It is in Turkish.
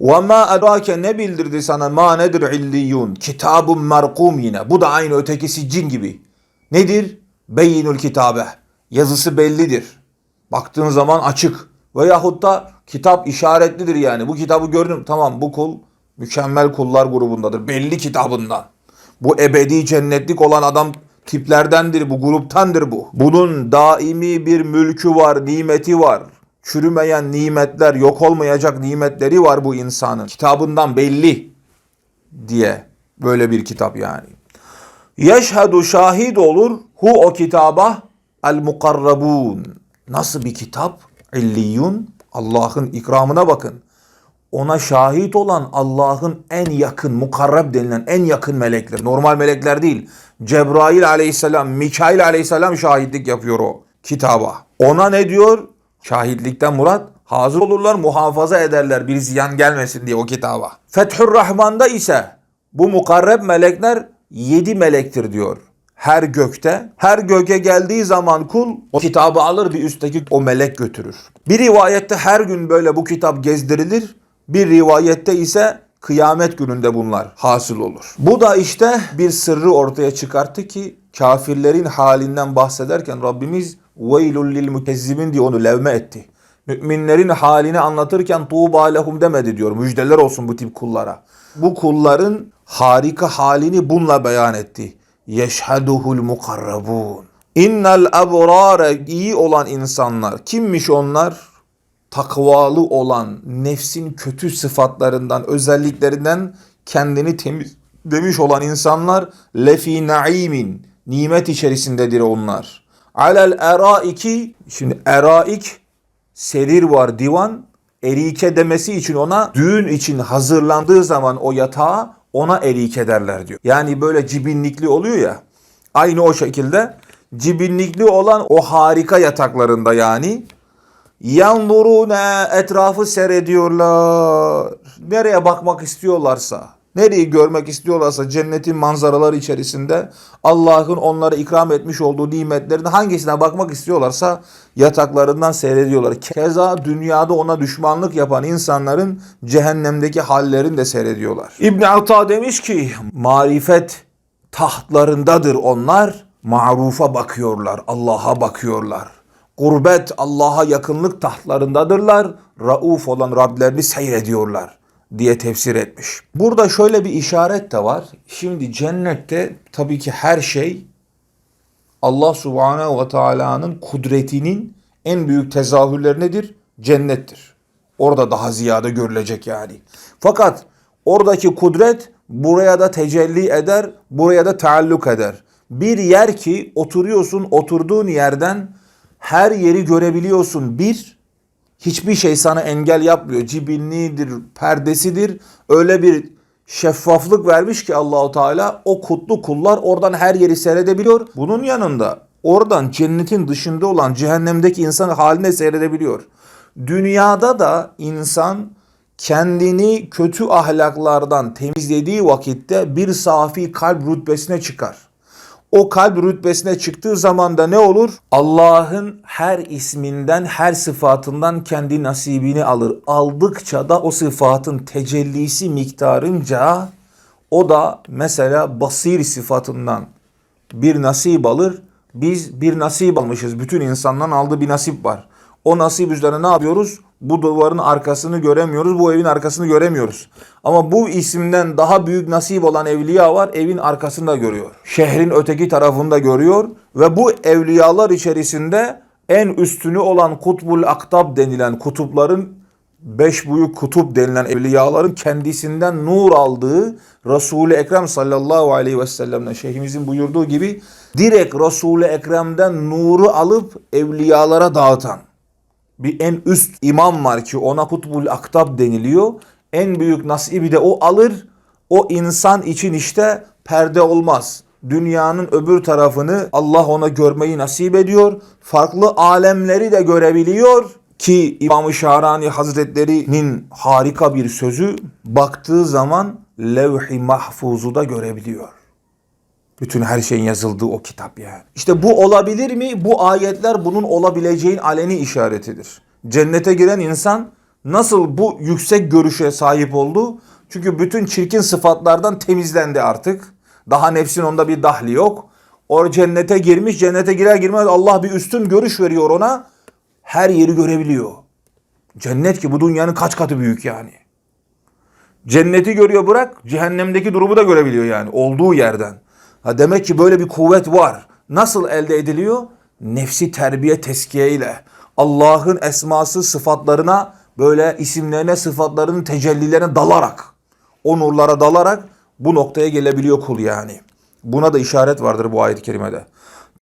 Ve ma ne bildirdi sana ma nedir illiyun? Kitabun merkum yine. Bu da aynı ötekisi cin gibi. Nedir? Beyinül kitabe. Yazısı bellidir. Baktığın zaman açık. Veyahut da kitap işaretlidir yani. Bu kitabı gördüm. Tamam bu kul mükemmel kullar grubundadır. Belli kitabından. Bu ebedi cennetlik olan adam tiplerdendir bu gruptandır bu. Bunun daimi bir mülkü var, nimeti var. Çürümeyen nimetler, yok olmayacak nimetleri var bu insanın. Kitabından belli diye böyle bir kitap yani. Yeşhedü şahit olur hu o kitaba el mukarrabun. Nasıl bir kitap? İlliyun. Allah'ın ikramına bakın. Ona şahit olan Allah'ın en yakın, mukarrab denilen en yakın melekler. Normal melekler değil. Cebrail aleyhisselam, Mikail aleyhisselam şahitlik yapıyor o kitaba. Ona ne diyor? Şahitlikten murat hazır olurlar, muhafaza ederler bir ziyan gelmesin diye o kitaba. Fethur Rahman'da ise bu mukarreb melekler yedi melektir diyor. Her gökte, her göke geldiği zaman kul o kitabı alır bir üstteki o melek götürür. Bir rivayette her gün böyle bu kitap gezdirilir. Bir rivayette ise kıyamet gününde bunlar hasıl olur. Bu da işte bir sırrı ortaya çıkarttı ki kafirlerin halinden bahsederken Rabbimiz veylul lil mukezzibin diye onu levme etti. Müminlerin halini anlatırken tuğba lehum demedi diyor. Müjdeler olsun bu tip kullara. Bu kulların harika halini bununla beyan etti. Yeşheduhul mukarrabun. İnnel ebrare iyi olan insanlar. Kimmiş onlar? Takvalı olan, nefsin kötü sıfatlarından, özelliklerinden kendini temizlemiş olan insanlar lefi naimin, nimet içerisindedir onlar. Alel eraiki, şimdi eraik serir var divan, erike demesi için ona düğün için hazırlandığı zaman o yatağa ona erike derler diyor. Yani böyle cibinlikli oluyor ya. Aynı o şekilde cibinlikli olan o harika yataklarında yani yanzurune etrafı seyrediyorlar. Nereye bakmak istiyorlarsa, nereyi görmek istiyorlarsa cennetin manzaraları içerisinde Allah'ın onlara ikram etmiş olduğu nimetlerin hangisine bakmak istiyorlarsa yataklarından seyrediyorlar. Keza dünyada ona düşmanlık yapan insanların cehennemdeki hallerini de seyrediyorlar. İbn Ata demiş ki marifet tahtlarındadır onlar. Marufa bakıyorlar, Allah'a bakıyorlar. Gurbet Allah'a yakınlık tahtlarındadırlar. Rauf olan Rablerini seyrediyorlar diye tefsir etmiş. Burada şöyle bir işaret de var. Şimdi cennette tabii ki her şey Allah Subhanahu ve Taala'nın kudretinin en büyük tezahürleri nedir? Cennettir. Orada daha ziyade görülecek yani. Fakat oradaki kudret buraya da tecelli eder, buraya da taalluk eder. Bir yer ki oturuyorsun, oturduğun yerden her yeri görebiliyorsun. Bir, hiçbir şey sana engel yapmıyor. Cibinliğidir, perdesidir. Öyle bir şeffaflık vermiş ki Allahu Teala o kutlu kullar oradan her yeri seyredebiliyor. Bunun yanında oradan cennetin dışında olan cehennemdeki insan haline seyredebiliyor. Dünyada da insan kendini kötü ahlaklardan temizlediği vakitte bir safi kalp rütbesine çıkar. O kalp rütbesine çıktığı zaman da ne olur? Allah'ın her isminden, her sıfatından kendi nasibini alır. Aldıkça da o sıfatın tecellisi miktarınca o da mesela basir sıfatından bir nasip alır. Biz bir nasip almışız. Bütün insandan aldığı bir nasip var. O nasip üzerine ne yapıyoruz? Bu duvarın arkasını göremiyoruz, bu evin arkasını göremiyoruz. Ama bu isimden daha büyük nasip olan evliya var, evin arkasını da görüyor. Şehrin öteki tarafını da görüyor ve bu evliyalar içerisinde en üstünü olan Kutbul Aktab denilen kutupların beş büyük kutup denilen evliyaların kendisinden nur aldığı Resul-i Ekrem sallallahu aleyhi ve sellem'den şeyhimizin buyurduğu gibi direkt Resul-i Ekrem'den nuru alıp evliyalara dağıtan bir en üst imam var ki ona kutbul aktab deniliyor. En büyük nasibi de o alır. O insan için işte perde olmaz. Dünyanın öbür tarafını Allah ona görmeyi nasip ediyor. Farklı alemleri de görebiliyor ki İmam-ı Şahrani Hazretleri'nin harika bir sözü baktığı zaman levh-i mahfuzu da görebiliyor. Bütün her şeyin yazıldığı o kitap yani. İşte bu olabilir mi? Bu ayetler bunun olabileceğin aleni işaretidir. Cennete giren insan nasıl bu yüksek görüşe sahip oldu? Çünkü bütün çirkin sıfatlardan temizlendi artık. Daha nefsin onda bir dahli yok. O cennete girmiş, cennete girer girmez Allah bir üstün görüş veriyor ona. Her yeri görebiliyor. Cennet ki bu dünyanın kaç katı büyük yani. Cenneti görüyor bırak, cehennemdeki durumu da görebiliyor yani olduğu yerden. Ha demek ki böyle bir kuvvet var. Nasıl elde ediliyor? Nefsi terbiye teskiye ile. Allah'ın esması sıfatlarına böyle isimlerine sıfatlarının tecellilerine dalarak o nurlara dalarak bu noktaya gelebiliyor kul yani. Buna da işaret vardır bu ayet-i kerimede.